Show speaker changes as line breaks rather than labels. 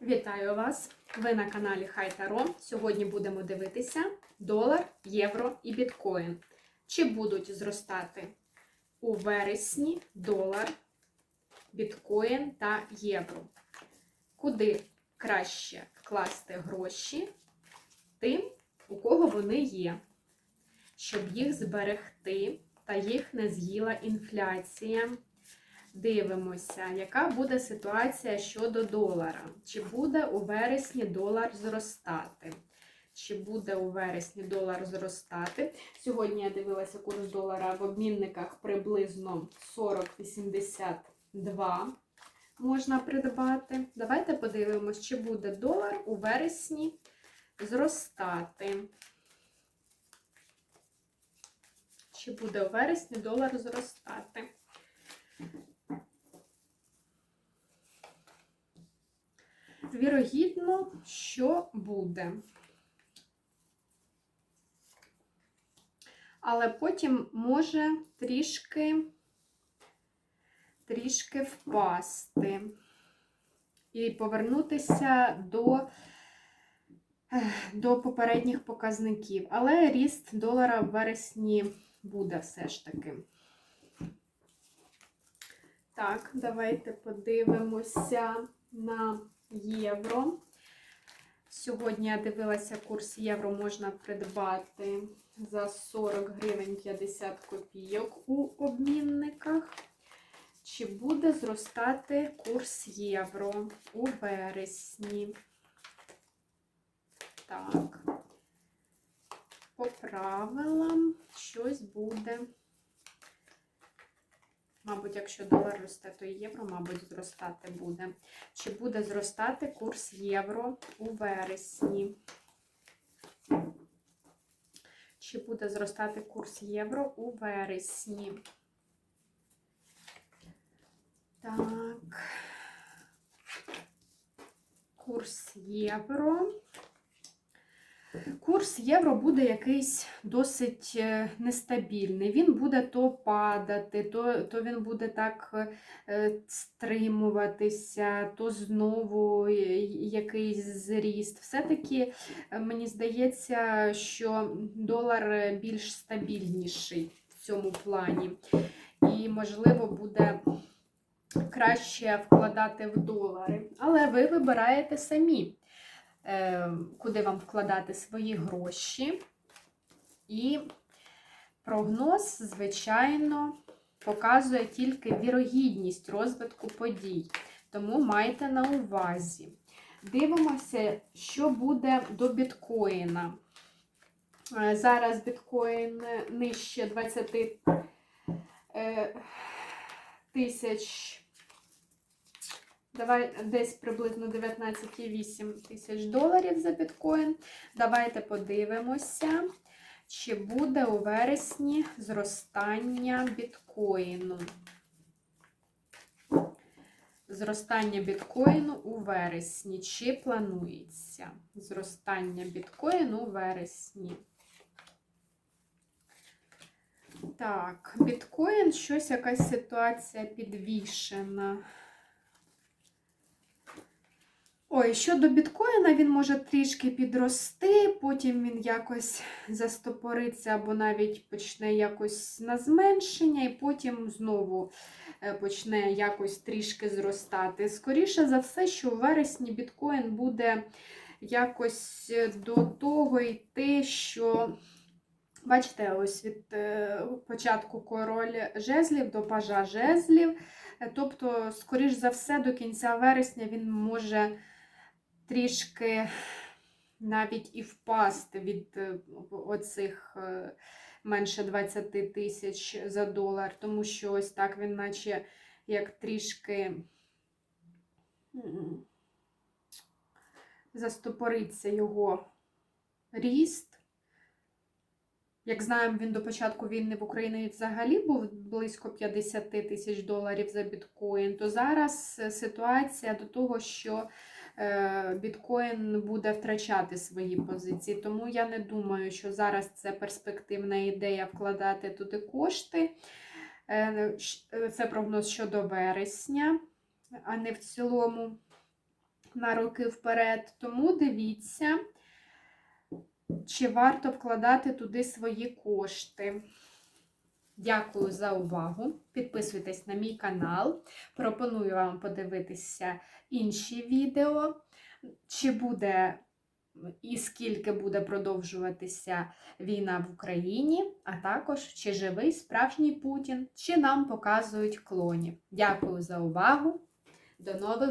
Вітаю вас! Ви на каналі Хай Таро. Сьогодні будемо дивитися долар, євро і біткоін. Чи будуть зростати у вересні долар, біткоін та євро? Куди краще вкласти гроші тим, у кого вони є, щоб їх зберегти та їх не з'їла інфляція? Дивимося, яка буде ситуація щодо долара. Чи буде у вересні долар зростати? Чи буде у вересні долар зростати? Сьогодні я дивилася курс долара в обмінниках приблизно 40,82 можна придбати. Давайте подивимось, чи буде долар у вересні зростати. Чи буде у вересні долар зростати? Вірогідно, що буде. Але потім може трішки, трішки впасти і повернутися до, до попередніх показників. Але ріст долара в вересні буде все ж таки. Так, давайте подивимося на євро. Сьогодні я дивилася, курс євро можна придбати за 40 гривень 50 копійок у обмінниках. Чи буде зростати курс євро у вересні? Так, по правилам щось буде. Мабуть, якщо долар росте, то євро, мабуть, зростати буде. Чи буде зростати курс євро у вересні? Чи буде зростати курс євро у вересні? Так. Курс євро. Курс євро буде якийсь досить е, нестабільний. Він буде то падати, то то він буде так е, стримуватися, то знову якийсь зріст. Все-таки е, мені здається, що долар більш стабільніший в цьому плані. І, можливо, буде краще вкладати в долари. Але ви вибираєте самі. Е, куди вам вкладати свої гроші. І прогноз, звичайно, показує тільки вірогідність розвитку подій. Тому майте на увазі. Дивимося, що буде до біткоїна. Е, зараз біткоін нижче 20 е, тисяч. Давай десь приблизно 19,8 тисяч доларів за біткоін. Давайте подивимося, чи буде у вересні зростання біткоїну. Зростання біткоїну у вересні. Чи планується зростання біткоїну у вересні? Так, біткоін, щось якась ситуація підвішена. Ой, щодо біткоїна, він може трішки підрости, потім він якось застопориться або навіть почне якось на зменшення, і потім знову е, почне якось трішки зростати. Скоріше за все, що в вересні біткоін буде якось е, до того йти, що. Бачите, ось від е, початку король жезлів до пажа жезлів. Тобто, скоріш за все, до кінця вересня він може трішки навіть і впасти від е, оцих е, менше 20 тисяч за долар, тому що ось так він, наче як трішки застопориться його ріст. Як знаємо, він до початку війни в Україні взагалі був близько 50 тисяч доларів за біткоін, то зараз е, ситуація до того, що біткоін буде втрачати свої позиції. Тому я не думаю, що зараз це перспективна ідея вкладати туди кошти. Е, це прогноз щодо вересня, а не в цілому. на роки вперед. Тому дивіться, чи варто вкладати туди свої кошти. Дякую за увагу. Підписуйтесь на мій канал. Пропоную вам подивитися інші відео, чи буде і скільки буде продовжуватися війна в Україні, а також чи живий справжній Путін, чи нам показують клонів. Дякую за увагу. До нових